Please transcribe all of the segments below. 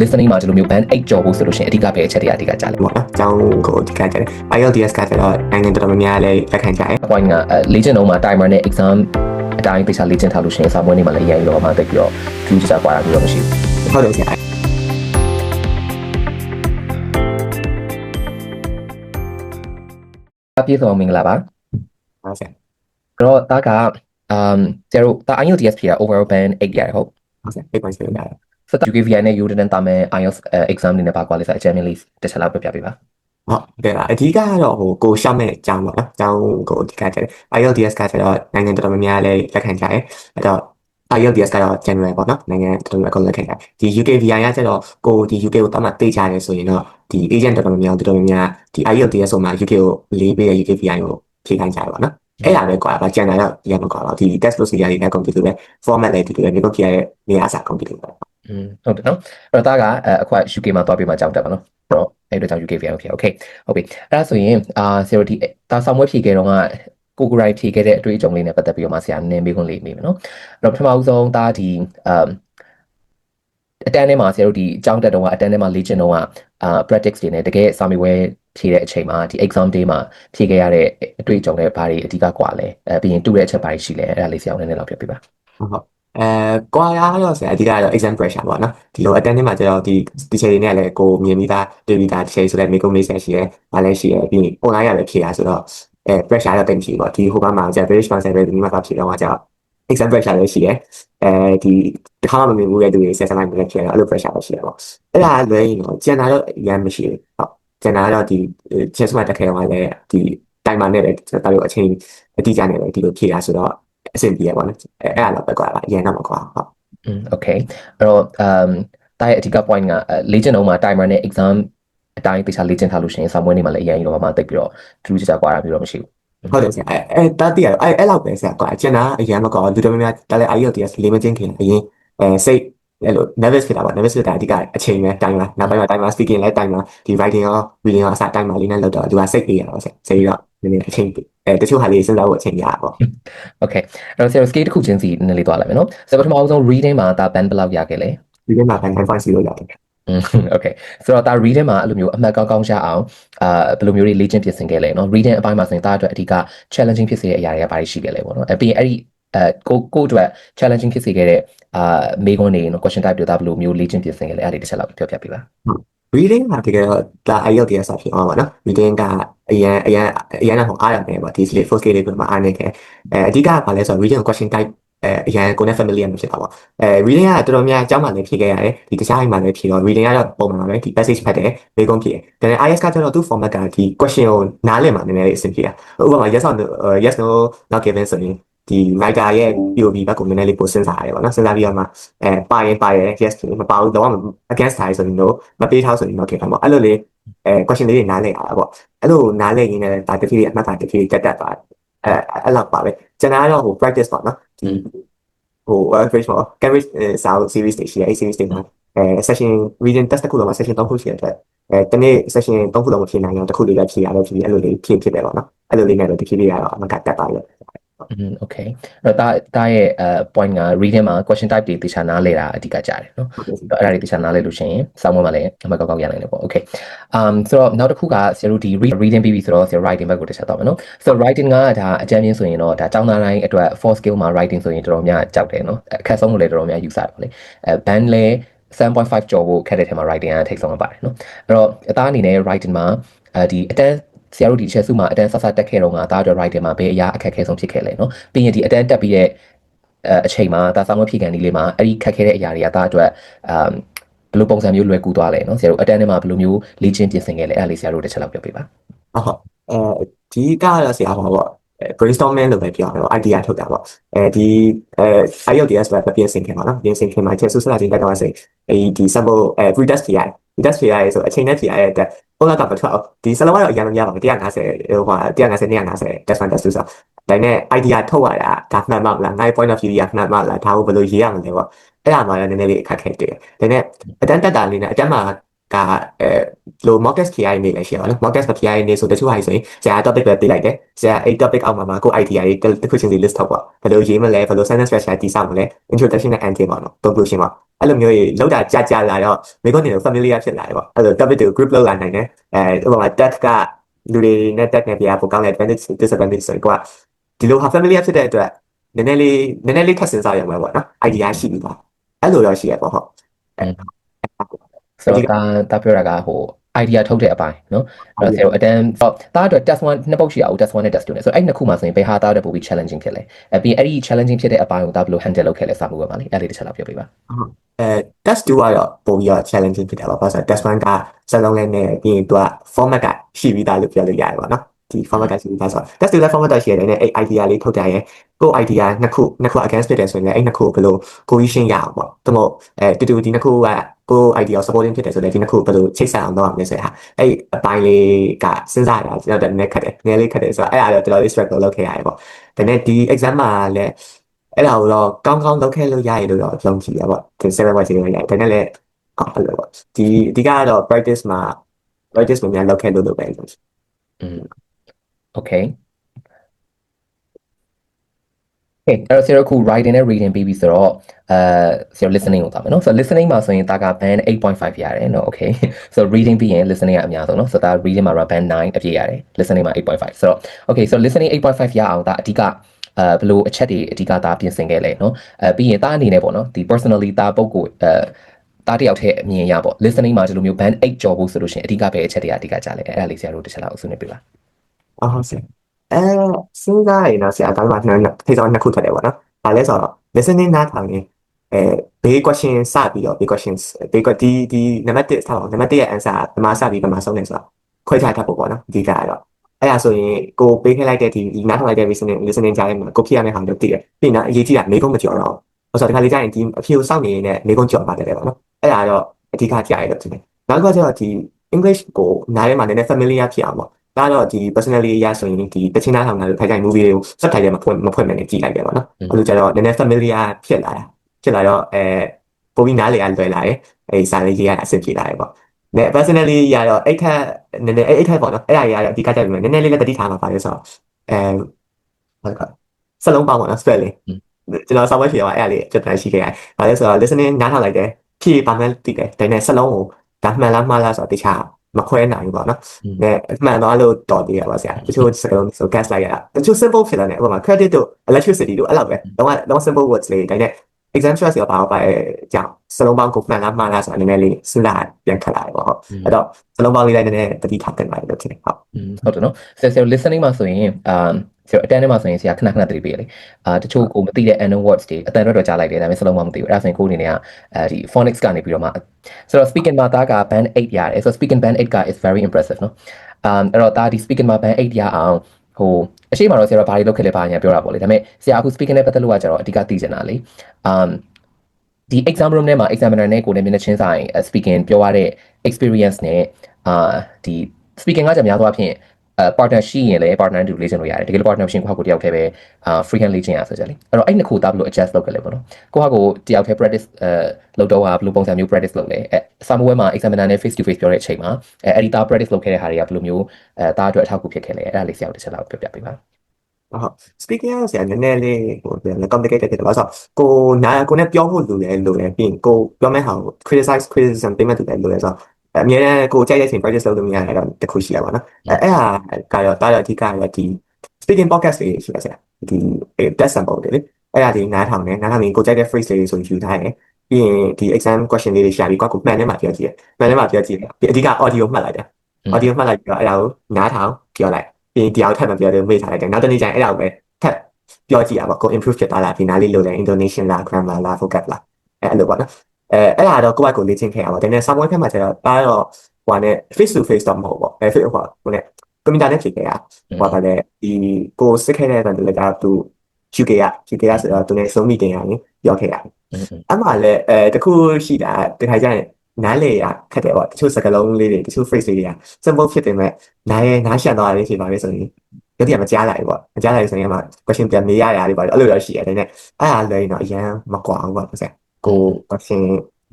listening မှာဒီလိုမျိုး band 8ကျော်ဖို့ဆိုလို့ရှိရင်အဓိကပဲအချက်တွေအဓိကကြားလဲပေါ့နော်အကြောင်းကိုဒီကကြတယ် IELTS ကကျတော့နိုင်ငံတော်တော်များများလည်းလက်ခံကြတယ် point ကအဲလေ့ကျင့်တော့မှာ timer နဲ့ exam အတိုင်းပိတ်ချလေ့ကျင့်ထားလို့ရှိရင်စာမွေးနေ့မှာလည်းရရင်တော့မှတက်ပြီးတော့ထူးခြားကွာတာမျိုးတော့မရှိဘူးဟုတ်တယ်ဆရာအပြည့်စုံမင်္ဂလာပါဟုတ်ဆရာအဲ့တော့ဒါကအမ်ကျတော့ဒါ IELTS က overall band 8ရတယ်ဟုတ်ဟုတ်ဆရာ8 points လို့ရတယ် စတာ UKVI နဲ့ Udemy တာမယ် IELTS exam တွေနဲ့ပါကွာလဲဆိုအကြမ်းမြင်လေးတစ်ချက်လောက်ပြပြပေးပါဟုတ်တယ်လားအဓိကကတော့ဟိုကိုရှောက်မဲ့အကြောင်းပေါ့နော်အကြောင်းကိုအဓိကကြတယ် IELTS ကကျတော့နိုင်ငံတော်တော်များများလည်းလက်ခံကြတယ်အဲ့တော့ IELTS ကတော့ general ပေါ့နော်နိုင်ငံတော်တော်များများလက်ခံကြတယ်ဒီ UKVI ကကျတော့ကိုဒီ UK ကိုတတ်မှတ်သိကြတယ်ဆိုရင်တော့ဒီ agent တော်တော်များများတော်တော်များများဒီ IELTS ဆိုမှ UK ကိုလေးပေးတဲ့ UKVI ကိုဖြေခိုင်းကြတယ်ပေါ့နော်အဲ့ဒါပဲကွာပါ general တော့ရမှာကွာပါဒီ test procedure တွေနဲ့ computer ပဲ format လည်းဒီလိုပဲမြေပုံပြရတဲ့နေရာအစား computer ပဲ อืมဟုတ်တယ်နော်အဲ့တော့ဒါကအဲအခု UK မှာသွားပြီးမှကြောက်တက်ပါနော်အဲ့တော့အဲ့တို့ကြောင့် UKVI okay okay ဟုတ်ပြီအဲ့ဒါဆိုရင်အာ zero d ဒါဆောင်မွေးဖြေခဲ့တော့ကကိုကိုရိုက်ဖြေခဲ့တဲ့အတွေ့အကြုံလေးနဲ့ပတ်သက်ပြီးတော့မှဆရာနည်းမေးခွန်းလေးမေးမယ်နော်အဲ့တော့ပထမဦးဆုံးဒါဒီအမ်အတန်းထဲမှာဆရာတို့ဒီအကြောင်းတက်တော့ကအတန်းထဲမှာလေ့ကျင့်တော့ကအာ practice တွေနဲ့တကယ်စာမေးပွဲဖြေတဲ့အချိန်မှာဒီ exam day မှာဖြေခဲ့ရတဲ့အတွေ့အကြုံတွေဘာတွေအဓိကกว่าလဲအဲပြီးရင်တူတဲ့အချက်ဘာတွေရှိလဲအဲ့ဒါလေးဆရာနည်းနည်းလောက်ပြပြပါ ဟုတ်ဟုတ် အဲကွာရတော့ဆရာအဓိကတော့ exam pressure ပေါ့နော်ဒီလို attend မှာကျတော့ဒီ teacher တွေနဲ့လည်းကိုမြင်ပြီးသားတွေ့ပြီးသား teacher ဆိုလည်းမိကုံးလေးဆက်ရှိရဲ။ဘာလဲရှိရဲပြီးရင် online ရပဲဖြေရဆိုတော့အဲ pressure တော့တိတ်မရှိဘူးပေါ့ဒီဟိုဘက်မှာကျ British Council ပဲဒီမှာဖြေတော့ကကျ exam pressure လည်းရှိရဲ။အဲဒီတစ်ခါမှမမြင်ဘူးတဲ့သူတွေဆက်ဆက်လိုက်မလဲဖြေတော့အဲ့လို pressure လည်းရှိရဲပေါ့။အဲ့ဒါလွဲရင်တော့ကျန်တာတော့အရင်မရှိဘူး။ဟုတ်ကျန်တာကတော့ဒီ chess မှာတက်ခဲ့တော့လည်းဒီ timer နဲ့ပဲတော်တော်အချိန်အတိအကျနဲ့ပဲဒီလိုဖြေရဆိုတော့ အဆင်ပြေရပါတော့။အဲအဲ့ဒါတော့ပဲကွာပါအရင်တော့မကွာဟုတ်อืม okay အဲ့တော့ um တာရဲ့အဓိက point ကအဲလေ့ကျင့်တော့မှာ timer နဲ့ exam အတိုင်းပိတ်ချလေ့ကျင့်ထားလို့ရှိရင်စာမွေးနေ့မှာလည်းအရင်တော့မှတက်ပြီးတော့ထူးခြားကွာတာမျိုးတော့မရှိဘူးဟုတ်တယ်ဆရာအဲအဲတားတည်ရအဲအဲ့လောက်ပဲဆရာကွာကျန်တာအရင်မကောလူတော်များများတားလဲ IELTS လေးမချင်းခင်အရင်အဲစိတ်အဲ့လို nervous ဖြစ်တာပါ nervous ဖြစ်တာအဓိကအချိန်ပဲ time လားနောက်ပိုင်းမှာ time လား speaking လဲ time လားဒီ writing ရော reading ရောအစား time လားလေးနဲ့လောက်တော့သူကစိတ်ပေးရတော့ဆရာစိတ်တော့ နည်းနည်းအချိန်အဲတချို့ဟာလေးစဉ်းစားဖို့အချိန်ရပါပေါ့ okay အဲ့တော့ဆရာ scale တစ်ခုချင်းစီနည်းနည်းလေးသွားလိုက်မယ်နော်ဆိုတော့ပထမအောင်ဆုံး reading မှာဒါ band ဘယ်လောက်ရခဲ့လဲ ဒီနေ့မှာ 9.0ရတယ် อืม okay ဆိုတော့ဒါ reading မှာအဲ့လိုမျိုးအမှတ်ကောင်းကောင်းရအောင်အာဘယ်လိုမျိုးတွေလေ့ကျင့်ပြင်ဆင်ခဲ့လဲเนาะ reading အပိုင်းမှာဆိုရင်ဒါအတွက်အဓိက challenging ဖြစ်စေတဲ့အရာတွေကဘာတွေရှိခဲ့လဲပေါ့နော်အပြင်အဲ့ဒီအဲကိုကိုအတွက် challenging ဖြစ်စေခဲ့တဲ့အာမေးခွန်းတွေเนาะ question type တွေဒါဘယ်လိုမျိုးလေ့ကျင့်ပြင်ဆင်ခဲ့လဲအဲ့ဒီတစ်ချက်လောက်ပြောပြပေးပါ reading မှာတကယ်တော့ဒါ IELTS ဆိုဖြစ်အောင်ပါနော် reading ကအရင်အရင်အရင်တော့အားရတယ်ပေါ့ဒီ slate full scale လေးကမှအားနေခဲ့အဲအဓိကကဘာလဲဆိုတော့ reading question type အဲအရင်ကိုယ်နဲ့ familiar မဖြစ်တာပေါ့အဲ reading ကတော်တော်များအကြောင်းမှလည်းဖြေခဲ့ရတယ်ဒီတခြားအိမ်မှာလည်းဖြေတော့ reading ကတော့ပုံမှန်ပါပဲဒီ passage ဖတ်တယ်မေးခွန်းဖြေတယ်ဒါပေမဲ့ IELTS ကကျတော့သူ့ format ကဒီ question ကိုနားလည်မှနည်းနည်းလေးအဆင်ပြေတာဥပမာ yes or no yes no not given ဆိုရင် ဒီ writer ရဲ့ POV ဘက်ကိုနည်းနည်းလေးပိုစဉ်းစားရတယ်ပေါ့နော်စဉ်းစားပြီးတော့မှအဲပါရင်ပါရင် yes မပါဘူးတော့ against ထားရဆိုရင်တော့မပေးထားဆိုရင်တော့ခင်ဗျာပေါ့အဲ့လိုလေးအဲ question လေးတွေနားလည်ရတာပေါ့အဲ့လိုနားလည်ရင်းနဲ့ဒါတဖြည်းဖြည်းအမှတ်ပါတဖြည်းဖြည်းတက်တက်သွားအဲအဲ့လောက်ပါပဲကျွန်တော်ကတော့ဟို practice ပေါ့နော်ဒီဟို average ပေါ့ Cambridge စာအုပ် series တွေရှိတယ်အဲ့ series တွေမှာအဲ session reading test တစ်ခုလုံးမှာ session 3ခုရှိတဲ့အတွက်အဲတနေ့ session 3ခုလုံးမဖြေနိုင်အောင်တစ်ခုလေးပဲဖြေရတယ်ဖြေအဲ့လိုလေးဖြေဖြစ်တယ်ပေါ့နော်အဲ့လိုလေးနဲ့တော့တဖြည်းဖြည်းကတော့အမှတ်ကတက်ပါလို့อืม okay အဲ့တော့ဒါဒါရဲ့အဲ point က reading မှာ question type တွေတခြားနားလဲတာအဓိကကြားတယ်เนาะ ဟုတ်ကဲ့ အဲ့ဒါတွေတခြားနားလဲလို့ရှိရင်စောင်းမွေးမှာလည်းအမှတ်ကောက်ကောက်ရနိုင်တယ်ပေါ့ okay um ဆိုတော့နောက်တစ်ခုကဆရာတို့ဒီ reading ပြီးပြီဆိုတော့ဆရာ writing ဘက်ကိုတစ်ချက်တော့မယ်နော်ဆိုတော့ writing ကဒါအကြမ်းမြင်ဆိုရင်တော့ဒါចောင်းသားတိုင်းအတွက် for skill မှာ writing ဆိုရင်တော်တော်များကြောက်တယ်နော်အခက်ဆုံးလို့လည်းတော်တော်များယူဆတယ်ပေါ့လေအဲ band လဲ7.5ကျော်ဖို့ခက်တဲ့ထဲမှာ writing ကထိတ်ဆုံးပါတယ်နော်အဲ့တော့အသားအနေနဲ့ writing မှာအဲဒီအတန်း ဆရာတို့ဒီအချက်စုမှာအတန်းဆက်ဆက်တက်ခဲ့တော့ငါဒါအတွက် writing မှာဘယ်အရာအခက်အခဲဆုံးဖြစ်ခဲ့လဲနော်ပြီးရင်ဒီအတန်းတက်ပြီးရဲ့အဲအချိန်မှာဒါဆောင်မဖြေခံဒီလေးမှာအဲ့ဒီခက်ခဲတဲ့အရာတွေကဒါအတွက်အမ်ဘယ်လိုပုံစံမျိုးလွယ်ကူသွားလဲနော်ဆရာတို့အတန်းထဲမှာဘယ်လိုမျိုးလေ့ကျင့်ပြင်ဆင်ခဲ့လဲအဲ့ဒါလေးဆရာတို့တစ်ချက်လောက်ပြောပြပါဟုတ်ဟုတ်အဲဒီကတော့ဆရာဟောပေါ့အဲ brainstorming လို့ပဲပြောရအောင် idea ထုတ်တာပေါ့အဲဒီအဲ IELTS ပဲပြင်ဆင်ခင်ပါနော်ပြင်ဆင်ခင်မှာချက်ဆူဆလာတင်တက်တော့ဆိုအဲဒီ sample အဲ pre test ဖြေရတယ် pre test ဖြေရတယ်ဆိုအချိန်နဲ့ဖြေရတဲ့ အတွက်ပုံလာတော့မထွက်အောင်ဒီစလုံးကတော့အရင်မရပါဘူး150ဟိုဟာ150 250 test 1 test 2ဆိုဒါနဲ့ idea ထုတ်ရတာဒါမှန်ပါမလား night point of view ရမှန်ပါလားဒါကိုဘယ်လိုရေးရမလဲပေါ့အဲ့ဒါမှလည်းနည်းနည်းလေးအခက်ခဲတွေ့တယ်ဒါနဲ့အတန်းတက်တာလေးနဲ့အတန်းမှာ ကအဲလို mock test PI နေလည်းရှိရပါတော့ mock test PI နေဆိုတချို့ဟာဆိုရင်ဆရာ topic ပဲပေးလိုက်တယ်ဆရာအဲ့ topic အောက်မှာမှာကို idea တွေတစ်ခုချင်းစီ list ထုတ်ပါဘယ်လိုရေးမလဲဘယ်လို sentence structure တည်ဆောက်မလဲ introduction နဲ့ ending ပေါ့နော် conclusion ပေါ့အဲ့လိုမျိုးကြီးလောက်တာကြာကြာလာတော့မိကုန်းနေတော့ familiar ဖြစ်လာတယ်ပေါ့အဲ့လို topic တွေ group လောက်လာနိုင်တယ်အဲဥပမာ test ကလူတွေနဲ့ test နဲ့ပြပိုကောင်းတဲ့ advantage disadvantage ဆိုတော့ဒီလိုဟာ familiar ဖြစ်တဲ့အတွက်နည်းနည်းလေးနည်းနည်းလေးထပ်စဉ်းစားရမှာပေါ့နော် idea ရှိပြီပါအဲ့လိုတော့ရှိရပေါ့ဟုတ်အဲ ဆိုတော့ဒါဒါပြောတာကဟို idea ထုတ်တဲ့အပိုင်းเนาะအဲ့တော့ဆရာတို့အတန်းဟောတားအတွက် test 1နှစ်ပုတ်ရှိအောင် test 1နဲ့ test 2နဲ့ဆိုတော့အဲ့နှစ်ခုမှာဆိုရင်ဘယ်ဟာတားတဲ့ပိုပြီး challenging ဖြစ်လဲအဲပြီးအဲ့ဒီ challenging ဖြစ်တဲ့အပိုင်းကိုဒါဘယ်လို handle လုပ်ခဲ့လဲစာမှုပဲပါလေအဲ့လေးတစ်ချက်လောက်ပြောပြပါ အဲ test 2ကတော့ပုံပြီးတော့ challenging ဖြစ်တယ်ပေါ့ဘာလို့ဆိုတော့ test 1ကစလုံးလေးနဲ့ပြီးရင်သူက format ကရှိပြီးသားလို့ပြောလို့ရတယ်ပေါ့နော်ဒီ format ကရှိပြီးသားဆိုတော့ test 2လည်း format တော့ရှိရတယ်နဲ့အဲ့ idea လေးထုတ်ကြရဲကို idea နှစ်ခုနှစ်ခု against ဖြစ်တယ်ဆိုရင်လည်းအဲ့နှစ်ခုကိုဘယ်လို cohesion ရအောင်ပေါ့ဒါမို့အဲတူတူဒီနှစ်ခုက ကို idea supporting ဖြစ်တယ်ဆိုတော့ဒီနှစ်ခုဘယ်လိုချိတ်ဆက်အောင်လုပ်အောင်လဲဆိုရဟာအဲ့အပိုင်းလေးကစဉ်းစားရတာကျွန်တော်တည်းနည်းခက်တယ်နည်းလေးခက်တယ်ဆိုတော့အဲ့အားတော့တော်တော်လေး struggle လုပ်ခဲ့ရတယ်ပေါ့ဒါနဲ့ဒီ exam မှာလည်းအဲ့ဒါကိုတော့ကောင်းကောင်းလုပ်ခဲ့လို့ရရလို့တော့ယုံကြည်ရပေါ့ဒီ7 watch တွေရတယ်ဒါနဲ့လည်းအဲ့လိုပေါ့ဒီအဓိကကတော့ practice မှာ practice များများလုပ်ခဲ့လို့လို့ပဲယုံကြည်อืม okay Okay အဲ့တော့ဆရာကခု writing နဲ့ reading ပြီးပြီဆိုတော့အဲဆရာ listening ကိုသွားမယ်နော်ဆိုတော့ listening မှာဆိုရင်ဒါက band 8.5ရတယ်နော် okay ဆိုတော့ reading ပြီးရင် listening ကအများဆုံးနော်ဆိုတော့ဒါ reading မှာတော့ band 9အပြည့်ရတယ် listening မှာ8.5ဆိုတော့ okay ဆိုတော့ listening 8.5ရအောင်ဒါအဓိကအဲဘလို့အချက်တွေအဓိကဒါပြင်ဆင်ခဲ့လဲနော်အဲပြီးရင်ဒါအနေနဲ့ပေါ့နော်ဒီ personally ဒါပုံကိုအဲတားတယောက်ထဲအမြင်ရပေါ့ listening မှာဒီလိုမျိုး band 8ကြော်ဖို့ဆိုလို့ရှိရင်အဓိကပဲအချက်တွေအဓိကကြလဲအဲ့ဒါလေးဆရာတို့တစ်ချက်လောက်အဆွေးနွေးပြပါဟုတ်ဟုတ်ဆရာ အဲစဉ်းစားရင်တော့ဆရာဒါမှမဟုတ်ထိစောနှစ်ခုထွက်တယ်ပေါ့နော်။ဒါလဲဆိုတော့ listening နားထောင်ရင်အဲဘေး question စပြီးတော့ဘေး questions ဘေးကဒီဒီနံပါတ်1ဆောက်နံပါတ်1ရဲ့ answer ကပမာစပြီးပမာဆုံးနေဆိုတော့ခွဲခြားထားဖို့ပေါ့နော်အဓိကကတော့အဲ့ဒါဆိုရင်ကိုပေးခဲ့လိုက်တဲ့ဒီနားထောင်လိုက်တဲ့ listening listening ကြားထဲမှာကိုဖြစ်ရမယ့်ဟာမျိုးတည်တယ်ပြီးရင်အရေးကြီးတာမေကုန်းမကြော်တော့ဘူးဆိုတော့ဒီခါလေးကျရင်ဒီအဖြေကိုစောင့်နေရင်မေကုန်းကြော်ပါတယ်ပေါ့နော်အဲ့ဒါတော့အဓိကကြားရတော့ဒီနောက်တစ်ခါကျတော့ဒီ English ကိုနားထဲမှာနည်းနည်း familiar ဖြစ်အောင်ပေါ့ ဒါတော့ဒီ personally ရဆိုရင်ဒီတချင်းသားထောင်တာလို့ထိုင်ထိုင် movie တွေကိုစက်ထိုင်ထဲမှာဖွင့်မဖွင့်မနေကြည့်လိုက်တယ်ပေါ့နော်အဲ့လိုကြတော့နည်းနည်း familiar ဖြစ်လာတာဖြစ်လာတော့အဲပုံပြီးနားလေရလွယ်လာတယ်အဲစာလေးလေးရအဆင်ပြေလာတယ်ပေါ့နဲ personally ရတော့အဲ့ထက်နည်းနည်းအဲ့ထက်ပေါ့နော်အဲ့ဒါရတော့အဓိကကြပြီနည်းနည်းလေးလည်းတတိထားမှာပါလေဆိုတော့အဲဟုတ်ကဲ့စလုံးပေါင်းပေါ့နော် spelling ကျွန်တော်စာဝတ်ဖြေတော့အဲ့ဒါလေးကျွန်တော်ရှိခဲ့ရတယ်ဒါလည်းဆိုတော့ listening နားထောင်လိုက်တယ်ဖြေပါမှန်းသိတယ်ဒါနဲ့စလုံးကိုဒါမှန်လားမှားလားဆိုတော့တခြား မခွဲနိုင်ဘူးပေါ့နော်။နဲ့အမှန်တော့လို့တော်သေးရပါဆရာ။တချို့စကားလုံးဆို gas လိုက်ရတာ။တချို့ simple ဖြစ်လာတယ်ဥပမာ credit တို့ electricity တို့အဲ့လောက်ပဲ။တော့တော့ simple words လေးဒါနဲ့ exam stress ရောပါပါကြောင့်စလုံးပေါင်းကိုမှန်လားမှားလားဆိုတာနည်းနည်းလေးစဉ်းစားပြန်ခက်လာတယ်ပေါ့ဟုတ်။အဲ့တော့စလုံးပေါင်းလေးလည်းနည်းနည်းတတိထားတင်ပါတယ်လို့ထင်တယ်ဟုတ်อืมဟုတ်တယ်နော်ဆရာဆရာ listening မှာဆိုရင်အာ ဆရာအတန်းထဲမှာဆိုရင်ဆရာခဏခဏသတိပေးလေအာတချို့ကိုမသိတဲ့ unknown words တွေအတန်းတော့တော့ကြားလိုက်တယ်ဒါပေမဲ့စလုံးမမသိဘူးအဲ့ဒါဆိုရင်ကိုယ်အနေနဲ့ကအဲဒီ phonics ကနေပြီးတော့မှဆိုတော့ speaking မှာဒါက band 8ရတယ်ဆိုတော့ speaking band 8က is very impressive နော်အာအဲ့တော့ဒါဒီ speaking မှာ band 8ရအောင်ဟိုအရှိမတော့ဆရာတို့ဘာတွေလုပ်ခဲ့လဲဘာညာပြောတာပေါ့လေဒါပေမဲ့ဆရာအခု speaking နဲ့ပတ်သက်လို့ကကျတော့အဓိကသိချင်တာလေအမ်ဒီ exam room ထဲမှာ examiner နဲ့ကိုယ်နဲ့မျက်နှာချင်းဆိုင် speaking ပြောရတဲ့ experience နဲ့အာဒီ speaking ကကြများသောအားဖြင့် အဲ partner ရှိရင်လည်း partner တူလေ့ကျင့်လို့ရတယ်တကယ်လို့ partner မရှိရင်ကိုယ့်ဟာကိုယ်တယောက်တည်းပဲအာ free hand လေ့ကျင့်ရဆိုကြလေအဲ့တော့အဲ့နှစ်ခုသားဘယ်လို adjust လုပ်ကြလဲပေါ့နော်ကိုယ့်ဟာကိုယ်တယောက်တည်း practice အဲလုပ်တော့ဟာဘယ်လိုပုံစံမျိုး practice လုပ်လဲအဲစာမွေးမှာ examiner နဲ့ face to face ပြောတဲ့အချိန်မှာအဲအဲ့ဒီသား practice လုပ်ခဲ့တဲ့ဟာတွေကဘယ်လိုမျိုးအဲသားအတွက်အထောက်အကူဖြစ်ခဲ့လဲအဲ့ဒါလေးဆရာတို့တစ်ချက်လောက်ပြောပြပေးပါဟုတ် speaking ရဆရာနည်းနည်းလေးဟိုပြန် complicated ဖြစ်တယ်ဘာလို့ဆိုကိုနာကိုနဲ့ပြောဖို့လိုတယ်လိုတယ်ပြီးရင်ကိုပြောမဲ့ဟာကို criticize criticism ပေးမဲ့တူတယ်လိုတယ်ဆိုတော့ အများနဲ့ကိုကြိုက်တဲ့အချိန် practice လုပ်လို့မရတဲ့တော့တခုရှိရပါတော့အဲအဲ့ဟာကတော့တားရအဓိကကဒီ speaking podcast တွေရှိပါဆရာဒီ test sample တွေလေအဲ့ဒါဒီနားထောင်နေနားထောင်ရင်ကိုကြိုက်တဲ့ phrase တွေဆိုယူထားတယ်ပြီးရင်ဒီ exam question လေးတွေရှာပြီးကိုကိုမှန်ထဲမှာပြောကြည့်တယ်မှန်ထဲမှာပြောကြည့်တယ်ပြီးအဓိက audio မှတ်လိုက်တယ် audio မှတ်လိုက်ပြီးတော့အဲ့ဒါကိုနားထောင်ပြောလိုက်ပြီးရင်ဒီအောင်ထပ်မပြောသေးမေ့ထားလိုက်တယ်နောက်တစ်နေ့ကျရင်အဲ့ဒါကိုပဲထပ်ပြောကြည့်ရပါကို improve ဖြစ်သွားလားဒီနားလေးလိုတယ် intonation လား grammar လား vocab လားအဲ့လိုပေါ့နော် အဲအဲ့ဒါတော့ကိုယ့်ဘက်ကိုလေ့ကျင့်ခဲ့ရပါဒါနဲ့ someone ဖက်မှာကျတော့ဒါတော့ဟိုနဲ့ face to face တော့မဟုတ်ပေါ့အဲ face ဟိုဟိုနဲ့ကွန်ပျူတာနဲ့ဖြည့်ခဲ့ရဟိုကလည်းဒီကိုစစ်ခဲ့တဲ့တန်တလည်းဒါသူ UK ရ UK ရဆိုတော့သူနဲ့ Zoom meeting ရရင်ပြောခဲ့ရတယ်အမှလည်းအဲတခုရှိတာတခါကျရင်နားလေရခက်တယ်ပေါ့တချို့စကားလုံးလေးတွေတချို့ phrase လေးတွေက simple ဖြစ်တယ်မဲ့နားရဲနားရှံသွားတယ်ဖြစ်ပါလေဆိုရင်ရုပ်တရက်မကြားလိုက်ဘူးပေါ့မကြားလိုက်ဆိုရင်မှ question ပြန်မေးရတာတွေပေါ့အဲ့လိုတော့ရှိရတယ်နဲ့အဲ့ဒါလည်းတော့အရင်မကွာဘူးပေါ့ဆိုကို question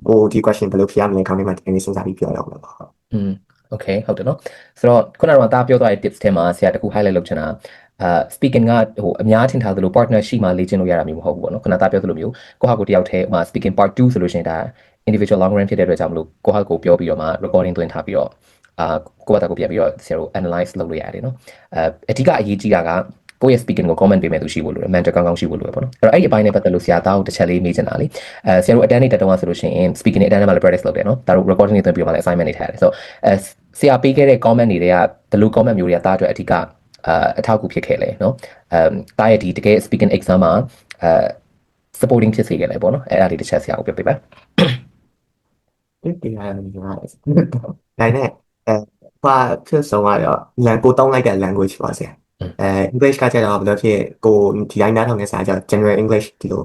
ကိုဒီ question ဘယ်လိုဖြေရမလဲခေါင်းထဲမှာတကယ်စဉ်းစားပြီးပြောရအောင်လို့ဟုတ် อืม okay ဟုတ်တယ်เนาะဆိုတော့ခုနကတော့တာပြောသွားတဲ့ tips ထဲမှာဆရာတခု highlight လုပ်ချင်တာ အာ speaking ကဟိုအများထင်ထားသလို partner ရှိမှလေ့ကျင့်လို့ရတာမျိုးမဟုတ်ဘူးပေါ့နော်ခဏသားပြောသလိုမျိုးကိုဟာကိုတယောက်တည်းဥပမာ speaking part 2ဆိုလို့ရှိရင်ဒါ individual long run ဖြစ်တဲ့အတွက်ကြောင့်မလို့ကိုဟာကိုပြောပြီးတော့မှ recording သွင်းထားပြီးတော့အာကိုယ့်ဘာသာကိုပြန်ပြီးတော့ဆရာတို့ analyze လုပ်လို့ရတယ်နော်အဲအဓိကအရေးကြီးတာက ကိုယ့်ရဲ့ speaking ကို comment ပေးမယ်သူရှိဖို့လိုတယ် mentor ကောင်းကောင်းရှိဖို့လိုတယ်ပေါ့နော်အဲ့တော့အဲ့ဒီအပိုင်းနဲ့ပတ်သက်လို့ဆရာသားကိုတစ်ချက်လေးမေးချင်တာလေအဲဆရာတို့အတန်းနေတက်တော့ဆိုလို့ရှိရင် speaking နဲ့အတန်းနဲ့မှလည်း practice လုပ်တယ်နော်ဒါတို့ recording တွေသွင်းပြီးတော့မှလည်း assignment တွေထားရတယ်ဆိုတော့အဲဆရာပေးခဲ့တဲ့ comment တွေကဘယ်လို comment မျိုးတွေကသားအတွက်အဓိကအာအထောက်အကူဖြစ်ခဲ့လဲเนาะအမ်တားရဲ့ဒီတကယ် speaking exam မှာအဲ supporting ဖြစ်စေခဲ့လဲပေါ့နော်အဲ့ဒါလေးတစ်ချက်ဆရာကိုပြောပြပါ ဒီဒီဟာလည်းညီမလေးနိုင်နဲ့အဲဘာဖြစ်ဆုံးကတော့ lang ကိုတောင်းလိုက်တဲ့ language ပါဆရာ အဲ English ကကျတော့ဘယ်လိုဖြစ်ကိုဒီတိုင်းနားထောင်နေစားကြ general English ဒီလို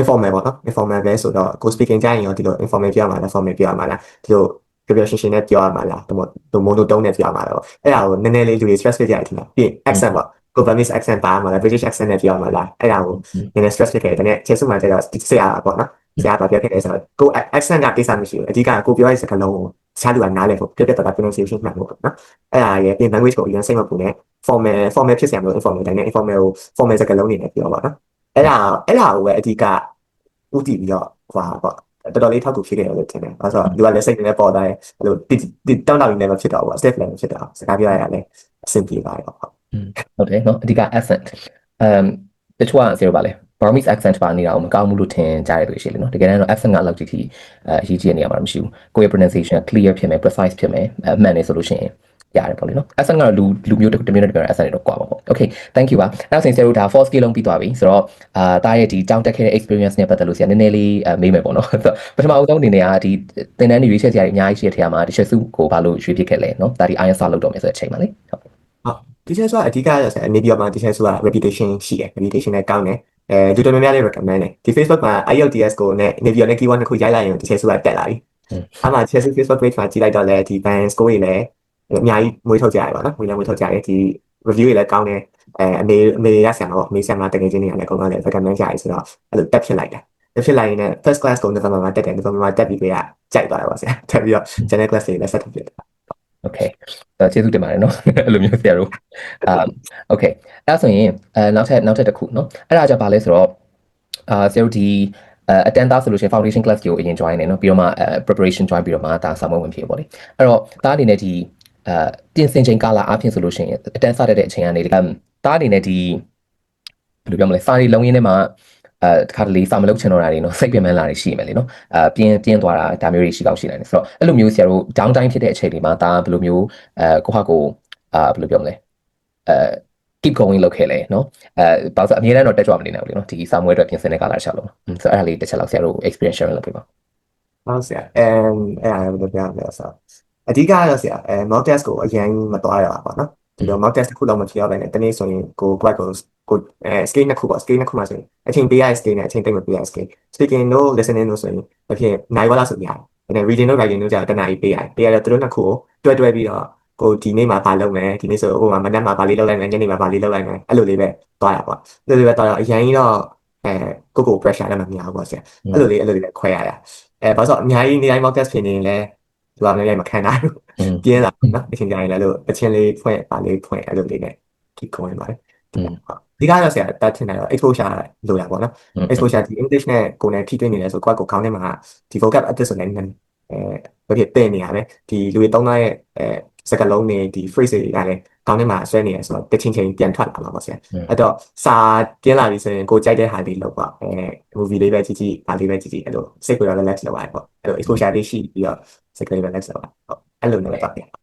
informal ပေါ့နော် informal ပဲဆိုတော့ကို speaking ကြရင်ရောဒီလို informal ပြောရမှာလား formal ပြောရမှာလားဒီလိုပြောပြောရှင်းရှင်းနဲ့ပြောရမှာလားဒါမှမဟုတ် monotone နဲ့ပြောရမှာလားအဲ့ဒါကိုနည်းနည်းလေးလူတွေ stress ဖြစ်ကြတယ်ထင်တာပြီး accent ပေါ့ကို Burmese accent ပါမှာလား British accent နဲ့ပြောရမှာလားအဲ့ဒါကိုနည်းနည်း stress ဖြစ်ခဲ့တယ်ဒါနဲ့ကျေစုမှကျတော့ဆရာပေါ့နော် ဆရာတော့ပြောခဲ့တယ်ဆိုတော့ကို accent ကကိစ္စမရှိဘူးအဓိကကိုပြောရတဲ့စကားလုံးကိုတခြားလူကနားလည်ဖို့ပြပြတတ်တာ pronunciation မှန်ဖို့ပေါ့နော်အဲ့ဒါရဲ့ language ကိုအရင်စိတ်မပူနဲ့ formal formal ဖြစ်စရာမလို informal တိုင်းနဲ့ informal ကို formal စကားလုံးတွေနဲ့ပြောပါတော့အဲ့ဒါအဲ့ဒါကိုပဲအဓိကဥတည်ပြီးတော့ဟွာပေါ့တော်တော်လေးထောက်ကူဖြစ်ခဲ့တယ်လို့ထင်တယ်။အဲဆိုတော့လူကလည်းစိတ်နဲ့ပေါ်တိုင်းအဲ့လိုဒီတောင်းတောင်းနေလည်းမဖြစ်တော့ဘူး။ step လည်းမဖြစ်တော့စကားပြောရတာလည်းအဆင်ပြေပါတော့ဟုတ်ဟုတ်တယ်နော်အဓိက accent အမ်တချို့ကဆရာတို့ပါလေ Burmese accent ပါနေတာကိုမကောင်းဘူးလို့ထင်ကြရတဲ့သူရှိလေနော်တကယ်တမ်းတော့ accent ကအလောက်ကြီးထိအဲအရေးကြီးတဲ့နေရာမှာမရှိဘူးကိုယ့်ရဲ့ pronunciation clear ဖြစ်မယ် precise ဖြစ်မယ်အမှန်နေဆိုလို့ရှိရင်ရတယ်ပေါ့လေနော် accent ကတော့လူလူမျိုးတစ်မျိုးနဲ့တစ်မျိုး accent တွေတော့ကွာပါပေါ့ okay thank you ပါအဲ့ဒါဆိုရင်ဆရာတို့ဒါ four skill လုံးပြီးသွားပြီဆိုတော့အာတားရဲ့ဒီတောင်းတက်ခဲ့တဲ့ experience နဲ့ပတ်သက်လို့ဆရာနည်းနည်းလေးမေးမယ်ပေါ့နော်ပထမအဆုံးအနေနဲ့ကဒီသင်တန်းတွေရွေးချယ်စရာတွေအများကြီးရှိတဲ့ထဲမှာဒီချက်စုကိုဘာလို့ရွေးဖြစ်ခဲ့လဲနော်ဒါဒီ IELTS လောက်တော့မယ်ဆိုတဲ့အချိန်ပါလေဟုတ် ဒီချက်ဆိုတာအဓိကဆိုတော့နေပြည်တော်မှာဒီချက်ဆိုတာ reputation ရှိတယ် reputation နဲ့ကောင်းတယ်အဲလူတော်များများလေး recommend တယ်ဒီ Facebook မှာ IELTS ကိုနဲ့နေပြည်တော်နဲ့ keyword နှစ်ခုရိုက်လိုက်ရင်ဒီချက်ဆိုတာတက်လာပြီအဲ့မှာချက်စု Facebook page မှာကြည့်လိုက်တော့လည်းဒီ band score တွေလည်းအများကြီးမွေးထုတ်ကြရပါတော့မွေးလည်းမွေးထုတ်ကြရတယ်ဒီ review တွေလည်းကောင်းတယ်အဲအမေအမေရဆရာတော့အမေဆရာမတကယ်ချင်းတွေကလည်းကောင်းကောင်းလည်း recommend ကြရဆိုတော့အဲ့လိုတက်ဖြစ်လိုက်တယ်တက်ဖြစ်လိုက်ရင် first class ကို November မှာတက်တယ် November မှာတက်ပြီးပြရကြိုက်သွားတယ်ပါဆရာတက်ပြီးတော့ general class တွေလည်း set up ဖြစ်တယ် Okay အဲကျေးဇူးတင်ပါတယ်နော်အဲ့လိုမျိုးဆရာတို့အာ Okay အဲ့ဒါဆိုရင်အဲနောက်ထပ်နောက်ထပ်တစ်ခုနော်အဲ့ဒါကြပါလဲဆိုတော့အာဆရာတို့ဒီအတန်သားဆိုလို့ရှိရင် foundation class ကိုအရင် join နေနော်ပြီးတော့မှအဲ preparation join ပြီးတော့မှဒါစာမဝင်ဖြစ်ပေါ့လေအဲ့တော့ဒါအနေနဲ့ဒီအဲပြင်ဆင်ချိန်ကာလအပြင်ဆိုလို့ရှိရင်အတန်စတဲ့အချိန်ကနေဒီဒါအနေနဲ့ဒီဘယ်လိုပြောမလဲစာရီလုံးရင်းထဲမှာ အဲတခါတလေစာမလုပ်ချင်တော့တာတွေနော်စိတ်ပြင်းမှန်းလာတွေရှိမယ်လေနော်အဲပြင်းပြင်းသွားတာဒါမျိုးတွေရှိကောက်ရှိနိုင်တယ်ဆိုတော့အဲ့လိုမျိုးဆရာတို့ down time ဖြစ်တဲ့အချိန်တွေမှာဒါဘယ်လိုမျိုးအဲကိုဟာကိုအာဘယ်လိုပြောမလဲအဲ keep going လုပ်ခဲ့လဲเนาะအဲဘာလို့ဆိုအမြဲတမ်းတော့တက်ကြွမနေနိုင်ဘူးလေเนาะဒီစာမွေးအတွက်ပြင်ဆင်တဲ့ကာလရှာလို့ဆိုတော့အဲ့ဒါလေးတစ်ချက်လောက်ဆရာတို့ experience sharing လုပ်ပြပါ ဟုတ်ဆရာအဲအဲ့ဒါလည်းပြောရမယ်ဆိုတော့အဓိကကတော့ဆရာအဲ mock test ကိုအရင်မသွားရပါဘူးเนาะဒီလို mock test တစ်ခုလုံးမဖြေရဘဲနဲ့တနေ့ဆိုရင်ကို black ကို ကိုအဲ scale နှစ်ခုပေါ့ scale နှစ်ခုမှာဆိုရင်အချိန်ပေးရတဲ့ scale နဲ့အချိန်သိမ့်မပေးရတဲ့ scale speaking no listening no ဆိုရင်အဖြစ်နိုင်ဝါလားဆိုရတယ်အဲ reading no writing no ကြာတနားကြီးပေးရတယ်ပေးရတော့သူတို့နှစ်ခုကိုတွဲတွဲပြီးတော့ကိုဒီနေ့မှာဘာလုပ်မယ်ဒီနေ့ဆိုဟိုမှာမနက်မှာဘာလေးလုပ်လိုက်မယ်ညနေမှာဘာလေးလုပ်လိုက်မယ်အဲ့လိုလေးပဲသွားရပါအဲ့လိုလေးပဲသွားတော့အရင်ကြီးတော့အဲကိုကို pressure လည်းမများဘူးပေါ့ဆရာအဲ့လိုလေးအဲ့လိုလေးပဲခွဲရတာအဲဘာလို့ဆိုအများကြီးနေတိုင်း mock test ဖြစ်နေရင်လည်းသူကလည်းရိုက်မခံနိုင်ဘူးပြင်းလာနော်အချိန်ကြာရင်လည်းလို့အချင်းလေးဖွင့်ပါလေးဖွင့်အဲ့လိုလေးနဲ့ keep going ပါတယ် ဒီကတော့ဆရာတတ်ထင်တယ်တော့ exposure လိုတာပေါ့နော် exposure ဒီ English နဲ့ကိုယ်နဲ့ထိတွေ့နေတယ်ဆိုကိုယ့်ကိုခေါင်းထဲမှာဒီ vocab အသစ်ဆိုလည်းအဲဘယ်ဖြစ်တင်နေရလဲဒီလူတွေတောင်းတဲ့အဲစကားလုံးတွေဒီ phrase တွေကလည်းခေါင်းထဲမှာဆွဲနေရဆိုတော့တချင်းချင်းပြန်ထွက်လာမှာပါဆရာအဲ့တော့စာပြင်းလာပြီဆိုရင်ကိုကြိုက်တဲ့ဟာလေးလုပ်ပါအဲ movie လေးပဲကြည့်ကြည့်ဘာလေးပဲကြည့်ကြည့်အဲ့လိုစိတ်ကိုယ်ရော relax လုပ်ပါပေါ့အဲ့လို exposure လေးရှိပြီးတော့စိတ်ကိုယ် relax လုပ်ပါဟုတ်အဲ့လိုနဲ့ပါဗျာ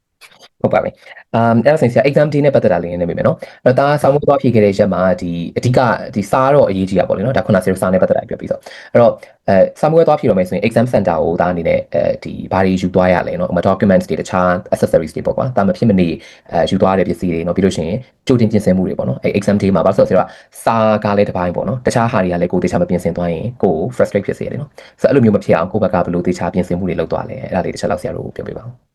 ဟုတ်ပါပြီ။ um အဲ့ဒါဆိုရင်ဆရာ exam day နဲ့ပတ်သက်တာလေးနည်းနည်းပြင်မယ်နော်။အဲ့တော့ဒါဆောင်းမသွားဖြေခဲ့တဲ့ရက်မှာဒီအဓိကဒီစားတော့အရေးကြီးတာပေါ့လေနော်။ဒါခုနဆရာစာနဲ့ပတ်သက်တာပြောပြီးဆို။အဲ့တော့အဲဆောင်းမသွားဖြေတော့မယ်ဆိုရင် exam center ကိုဒါအနေနဲ့အဲဒီဘာတွေယူသွားရလဲနော်။ဥပမာ documents တွေတခြား accessories တွေပေါ့ကွာ။ဒါမှဖြစ်မနေအဲယူသွားတဲ့ပစ္စည်းတွေနော်ပြီးလို့ရှိရင်ကြိုတင်ပြင်ဆင်မှုတွေပေါ့နော်။အဲ exam day မှာဘာလို့ဆိုတော့ဆရာစာကလည်းတစ်ပိုင်းပေါ့နော်။တခြားဟာတွေကလည်းကိုယ်တေချာမပြင်ဆင်သွားရင်ကိုယ် frustrate ဖြစ်စေရတယ်နော်။ဆိုတော့အဲ့လိုမျိုးမဖြစ်အောင်ကိုယ့်ဘက်ကဘယ်လိုတေချာပြင်ဆင်မှုတွေလုပ်သွားလဲ။အဲ့ဒါလေးတစ်ချက်လောက်ဆရာတို့ပြောပြပါဦး။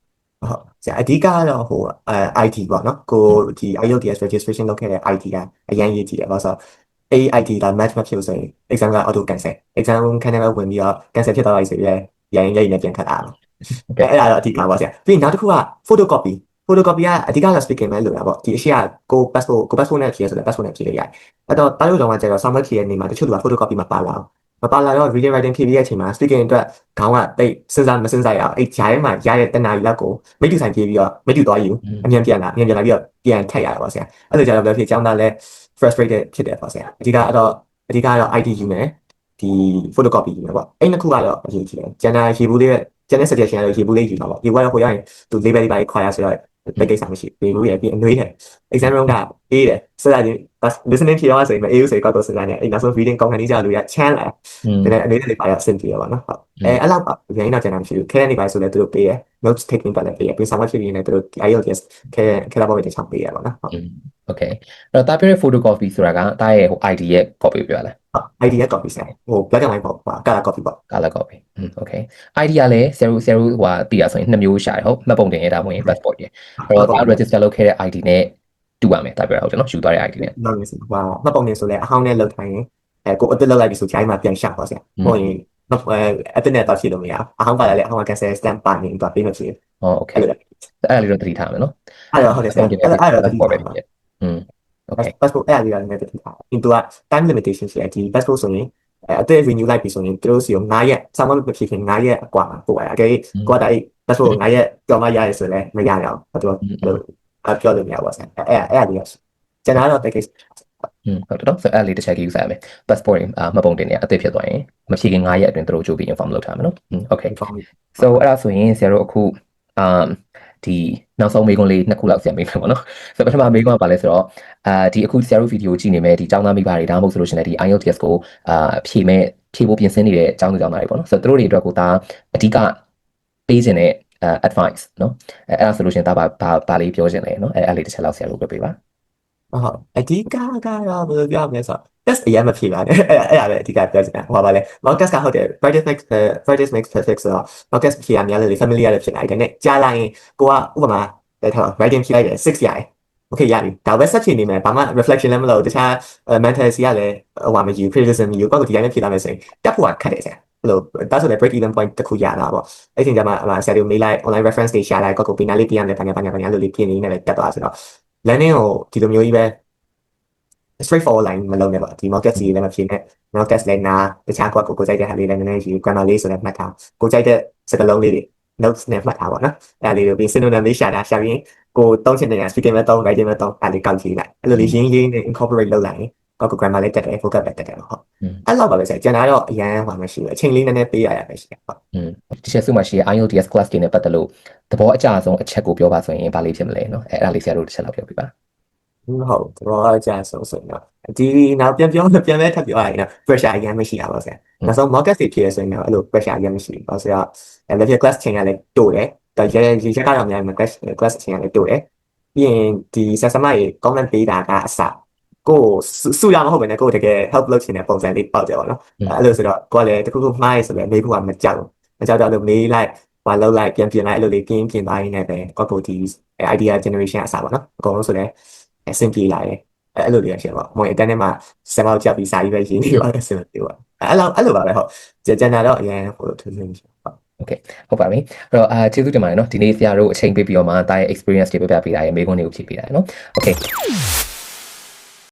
ဟုတ်ဆရာအဓိကကတော့ဟိုအဲ IT ပေါ့နော်ကိုဒီ IELTS registration လုပ်ခဲ့တဲ့ IT ကအရင်ရေးကြည့်တယ်ဘာလို့ဆိုတော့ AIT လာ match မဖြစ်လို့ဆိုရင် exam က auto cancel exam ခန်းထဲမှာဝင်ပြီးတော့ cancel ဖြစ်သွားပြီဆိုရင်ရရင်ရိတ်နဲ့ပြန်ခတ်တာအဲ့အဲ့ဒါတော့အဓိကပါဆရာပြီးနောက်တစ်ခုက photocopy photocopy ကအဓိကက speaking ပဲလို့ရပါပေါ့ဒီအရှိကကို passport ကို passport နဲ့ဖြည့်ရဆိုတော့ passport နဲ့ဖြည့်လို့ရတယ်အဲ့တော့တားလို့တော့ကျတော့ summary ဖြည့်ရနေမှာတချို့က photocopy မပါလာဘူး မပါလာတော့ reading writing ဖြည့်ပြီးတဲ့အချိန်မှာ speaking အတွက်ခေါင်းကတိတ်စဉ်းစားမစဉ်းစားရအောင်အဲ့ဂျာထဲမှာရတဲ့တနားရီလောက်ကိုမိတူဆိုင်ပြေးပြီးတော့မိတူသွားယူအမြန်ပြန်လာအမြန်ပြန်လာပြီးတော့ပြန်ထက်ရတာပေါ့ဆရာအဲ့လိုကြတော့ဘယ်ဖြစ်ကျောင်းသားလဲ frustrated ဖြစ်တယ်ပေါ့ဆရာအဓိကအဲ့တော့အဓိကကတော့ ID ယူမယ်ဒီ photocopy ယူမယ်ပေါ့အဲ့နှစ်ခုကတော့အရေးကြီးတယ်ကျန်တာရေဘူးလေးကျန်တဲ့ suggestion ကတော့ရေဘူးလေးယူမှာပေါ့ရေဘူးကတော့ဟိုရရင်သူ label လေးပါခွာရဆိုတော့ တဲ့ကိစ္စမရှိသေးဘူးရပြီးအနှွေးတယ် exam round ကအေးတယ်ဆက်ရချင်း listening ဖြစ်တော့ဆိုရင်အေးဦးဆိုရင်ကောက်တော့စဉ်းစားနေအဲ့နောက်ဆုံး reading ကောင်းခံနေကြလို့ရ channel လဲဒါနဲ့အနှွေးတွေပါရအဆင်ပြေရပါနော်ဟုတ်အဲအဲ့လောက်ပါအရင်တော့ကျန်တာမရှိဘူးခဲတဲ့နေပါဆိုလဲသူတို့ပေးရ notes taking ပါလဲပေးရပြီး summer ဖြစ်ရင်းနဲ့သူတို့ IELTS ခဲခဲလာပေါ်ပြီးတခြားပေးရပါနော်ဟုတ် okay အဲ့တော့တာပြည့်ရဲ့ photocopy ဆိုတာကတာရဲ့ဟို ID ရဲ့ copy ပြောရလား ID ရဲ့ copy ဆိုင်ဟို black and white ပေါ့ color copy ပေါ့ color copy โอเค ID ကလည်းဆရာတို့ဆရာတို့ဟိုတည်ရဆိုရင်နှစ်မျိုးရှာတယ်ဟုတ်မှတ်ပုံတင်ရတာဝင် passport ရဲ့အဲ့တော့ဒါ register လုပ်ခဲ့တဲ့ ID နဲ့တူပါမယ်တာပြောတာဟုတ်တယ်နော်ယူသွားတဲ့ ID နဲ့ နောက်နေစဟိုမှတ်ပုံနေဆိုလဲအဟောင်းနဲ့လောက်ထိုင်ရင်အဲကိုအစ်စ်လောက်လိုက်ပြီဆိုချိုင်းမှာပြန်ရှာပါဆရာဟုတ်ရင်အဲအစ်စ်နဲ့တော့ဖြည့်လို့မရအဟောင်းကလည်းအဟောင်းက cancel stamp ပါနေတော့ပေးမဖြည့် ဟောโอเค အဲ့လို အဲ့ဒါလေးတော့သတိထားမယ်နော် အဲ့တော့ဟုတ်တယ်ဆရာအဲ့အဲ့တော့ passport ပဲဖြစ်อืมโอเค passport အဲ့အလေးကလည်းတတိထား။ into က time limitation ရှိတယ်ဒီ passport ဆိုရင် အဲအသက် renew လိုက်ပြီဆိုရင်သူတို့စီကို9ရက် summer မဖြစ်ခင်9ရက်အကွာပို့ရအကဲ quarter 8 passport 9ရက်ကြောင်းမရရဆိုလည်းမရတော့ဘူးသူတို့အပြောလို့မရပါဘူးဆန်အဲအဲအဲ့ဒါလေးကျန်တာတော့ package ဟုတ်တော့ဆိုအဲ့လေးတစ်ချက်ကြီးယူစားရမယ် passport အမှတ်ပုံတင်နေအသက်ဖြစ်သွားရင်မဖြစ်ခင်9ရက်အတွင်းသူတို့ကြိုးပြီး inform လုပ်ထားမယ်နော် okay so အဲ့ဒါဆိုရင်ဆရာတို့အခု um ဒီ နောက်ဆုံးမေးခွန်းလေးနှစ်ခုလောက်ဆရာမေးမယ်ပေါ့နော်ဆိုတော့ပထမမေးခွန်းကပါလဲဆိုတော့အာဒီအခုဆရာတို့ဗီဒီယိုကြည့်နေမယ်ဒီကျောင်းသားမိဘတွေဒါမှမဟုတ်ဆိုလို့ရှင်လည်းဒီ IELTS ကိုအာဖြေမဲ့ဖြေဖို့ပြင်ဆင်နေတဲ့အကြောင်းအကြောင်းတွေပေါ့နော်ဆိုတော့တို့တွေအတွက်ကိုဒါအဓိကပေးခြင်းတဲ့ advice เนาะအဲအဲ့ဒါဆိုလို့ရှင်ဒါပါဘာလေးပြောခြင်းလဲเนาะအဲအဲ့လေးတစ်ချက်လောက်ဆရာတို့ပြပေးပါ ဟုတ်အဓိကကတော့ဘယ်လိုပြောမလဲဆိုတော့ test အရင်မဖြေပါနဲ့အဲ့အဲ့ဒါပဲအဓိကပြောချင်တာဟိုပါလေ mock test ကဟုတ်တယ် practice makes practice makes perfect ဆိုတော့ mock test ဖြေရများလေ familiar လည်းဖြစ်နေတယ်နဲ့ကြားလိုက်ရင်ကိုကဥပမာတဲ့ထား writing ဖြေလိုက်တယ်6ရတယ် okay ရပြီဒါပဲဆက်ဖြေနေမယ်ဘာမှ reflection လည်းမလုပ်တခြား mental စီကလည်းဟိုပါမယူ criticism ယူကိုယ့်ကိုဒီတိုင်းနဲ့ဖြေလာမယ်ဆိုရင်တက်ဖို့ကခက်တယ်ဆရာအဲ့လိုဒါဆိုလည်း break even point တစ်ခုရတာပေါ့အဲ့ဒီချိန်ကျမှဆရာတို့မေးလိုက် online reference တွေရှာလိုက်ကိုယ့်ကိုပင်နာလေးပြရမယ်ဘာညာဘာညာဘာညာလို့လေးပြင်းနေနေလည်းတက်သွားဆိုတော့ learning ကိုဒီလိုမျိုးကြီးပဲ straightforward line မလုပ်နဲ့ပေါ့ဒီ market စီလည်းမဖြစ်နဲ့ market လည်းနာတခြားကွက်ကိုကိုကြိုက်တဲ့ဟာလေးလည်းနည်းနည်းယူ grammar လေးဆိုလည်းမှတ်ထားကိုကြိုက်တဲ့စကားလုံးလေးတွေ notes နဲ့မှတ်ထားပါနော်အဲ့ဒါလေးကိုပြီး synonym လေးရှာတာရှာပြီးကိုတောင်းချင်တဲ့ speaking မဲ့တောင်း writing မဲ့တောင်းအဲ့လေးကောက်ကြည့်လိုက်အဲ့လိုလေးရင်းရင်းနဲ့ incorporate လုပ်လိုက်ရင် ကိုကို grammar လေးတက်တယ် focus ပဲတက်တယ်ဟုတ်အဲ့လောက်ပါပဲဆရာကျန်တာတော့အရန်ဟောမှရှိဘူးအချိန်လေးနည်းနည်းပေးရရပဲရှိတယ်ဟုတ်။อืมဒီချက်စုမှာရှိတဲ့ IELTS class တွေနဲ့ပတ်သက်လို့သဘောအကျဆုံးအချက်ကိုပြောပါဆိုရင်ဘာလေးဖြစ်မလဲနော်။အဲအဲ့ဒါလေးဆရာတို့တစ်ချက်လောက်ပြောပြပါဟုတ်တော့အကြဆုံးဆိုရင်တော့ဒီနောက်ပြန်ပြောပြန်ပဲထပ်ပြောရရင်တော့ pressure အရင်မရှိတာပါဆရာနောက်ဆုံး market တွေဖြစ်ရဆိုရင်တော့အဲ့လို pressure အရင်မရှိဘူးဆိုတော့အဲ့လို class ချိန်ကလည်းတိုးတယ်ဒါရရရကတော့အများကြီး class class ချိန်ကလည်းတိုးတယ်ပြီးရင်ဒီဆက်စမရေ comment ပေးတာကအစ ကိုစုရမဟုတ်ဘဲနဲ့ကိုတကယ် help လုပ်ချင်တဲ့ပုံစံလေးပေါက်ကြပါတော့အဲ့လိုဆိုတော့ကိုကလည်းတခုခုမှားရဆိုလည်းမေးဖို့ကမကြောက်ဘူးမကြောက်တော့လို့မေးလိုက်ဘာလုပ်လိုက်ပြန်ပြင်လိုက်အဲ့လိုလေးပြင်းပြင်တိုင်းနဲ့ပဲကိုကိုဒီ idea generation အစားပါနော်အကုန်လုံးဆိုလည်းအဆင်ပြေလာတယ်အဲ့လိုလေးရရှိပါမွေအတန်းထဲမှာစမောက်ကြပြီးစာရေးပဲရင်းနေပါအဆင်ပြေပါအဲ့လိုအဲ့လိုပါပဲဟုတ်ကျန်တာတော့အရင်ဟိုလိုထူးထူးရှိပါဟုတ်ပါပြီအဲ့တော့အာကျေးဇူးတင်ပါတယ်နော်ဒီနေ့ဆရာတို့အချိန်ပေးပြီးတော့မှတာရဲ့ experience တွေပြပြပေးတာရဲ့မိကုန်းတွေကိုဖြည့်ပေးတာနော် okay